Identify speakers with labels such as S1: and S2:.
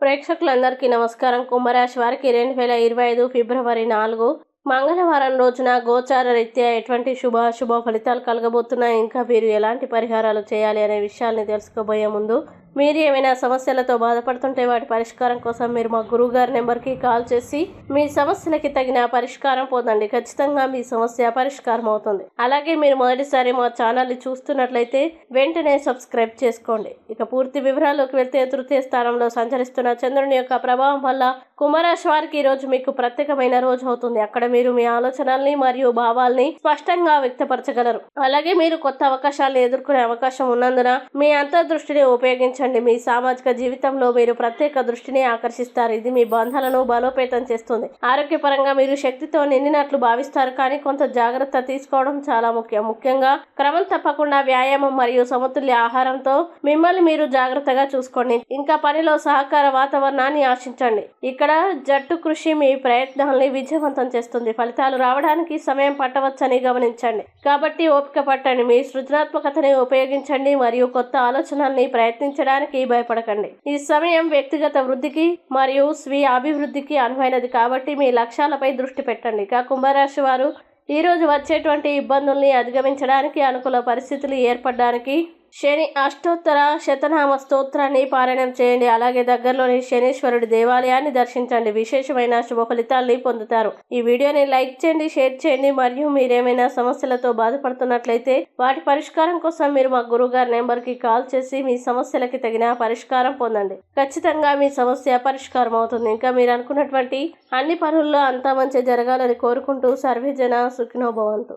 S1: ప్రేక్షకులందరికీ నమస్కారం. కుంభరాశి వారికి రెండు వేల ఇరవై ఐదు ఫిబ్రవరి నాలుగు మంగళవారం రోజున గోచార రీత్యా ఎటువంటి శుభాశుభ ఫలితాలు కలగబోతున్నాయి? ఇంకా మీరు ఎలాంటి పరిహారాలు చేయాలి అనే విషయాల్ని తెలుసుకోబోయే ముందు మీరు ఏమైనా సమస్యలతో బాధపడుతుంటే వాటి పరిష్కారం కోసం మీరు మా గురువు గారి నెంబర్కి కాల్ చేసి మీ సమస్యలకి తగిన పరిష్కారం పొందండి. ఖచ్చితంగా మీ సమస్య పరిష్కారం అవుతుంది. అలాగే మీరు మొదటిసారి మా ఛానల్ని చూస్తున్నట్లయితే వెంటనే సబ్స్క్రైబ్ చేసుకోండి. ఇక పూర్తి వివరాల్లోకి వెళ్తే తృతీయ స్థానంలో సంచరిస్తున్న చంద్రుని యొక్క ప్రభావం వల్ల కుంభరాశి వారికి ఈ రోజు మీకు ప్రత్యేకమైన రోజు అవుతుంది. అక్కడ మీరు మీ ఆలోచనల్ని మరియు భావాల్ని స్పష్టంగా వ్యక్తపరచగలరు. అలాగే మీరు కొత్త అవకాశాలను ఎదుర్కొనే అవకాశం ఉన్నందున మీ అంతర్దృష్టిని ఉపయోగించండి మీ సామాజిక జీవితంలో మీరు ప్రత్యేక దృష్టిని ఆకర్షిస్తారు. ఇది మీ బంధాలను బలోపేతం చేస్తుంది. ఆరోగ్యపరంగా మీరు శక్తితో నిండినట్లు భావిస్తారు. కానీ కొంత జాగ్రత్త తీసుకోవడం చాలా ముఖ్యం. ముఖ్యంగా క్రమం తప్పకుండా వ్యాయామం మరియు సమతుల్య ఆహారంతో మిమ్మల్ని మీరు జాగ్రత్తగా చూసుకోండి. ఇంకా పనిలో సహకార వాతావరణాన్ని ఆశించండి. ఇక్కడ జట్టు కృషి మీ ప్రయత్నాల్ని విజయవంతం చేస్తుంది. ఫలితాలు రావడానికి సమయం పట్టవచ్చని గమనించండి. కాబట్టి ఓపిక పట్టండి. మీ సృజనాత్మకతని ఉపయోగించండి మరియు కొత్త ఆలోచనల్ని చేయడానికి భయపడకండి. ఈ సమయం వ్యక్తిగత వృద్ధికి మరియు స్వీయ అభివృద్ధికి అనువైనది కాబట్టి మీ లక్ష్యాలపై దృష్టి పెట్టండి. ఇక కుంభరాశి వారు ఈరోజు వచ్చేటువంటి ఇబ్బందుల్ని అధిగమించడానికి అనుకూల పరిస్థితులు ఏర్పడడానికి శని అష్టోత్తర శతనామ స్తోత్రాన్ని పారాయణం చేయండి. అలాగే దగ్గరలోని శనీశ్వరుడి దేవాలయాన్ని దర్శించండి. విశేషమైన శుభ ఫలితాల్ని పొందుతారు. ఈ వీడియోని లైక్ చేయండి షేర్ చేయండి. మరియు మీరేమైనా సమస్యలతో బాధపడుతున్నట్లయితే వాటి పరిష్కారం కోసం మీరు మా గురువు గారి నెంబర్కి కాల్ చేసి మీ సమస్యలకి తగిన పరిష్కారం పొందండి. ఖచ్చితంగా మీ సమస్య పరిష్కారం అవుతుంది. ఇంకా మీరు అనుకున్నటువంటి అన్ని పనుల్లో అంతా మంచి జరగాలని కోరుకుంటూ సర్వేజన సుఖినోభవంతు.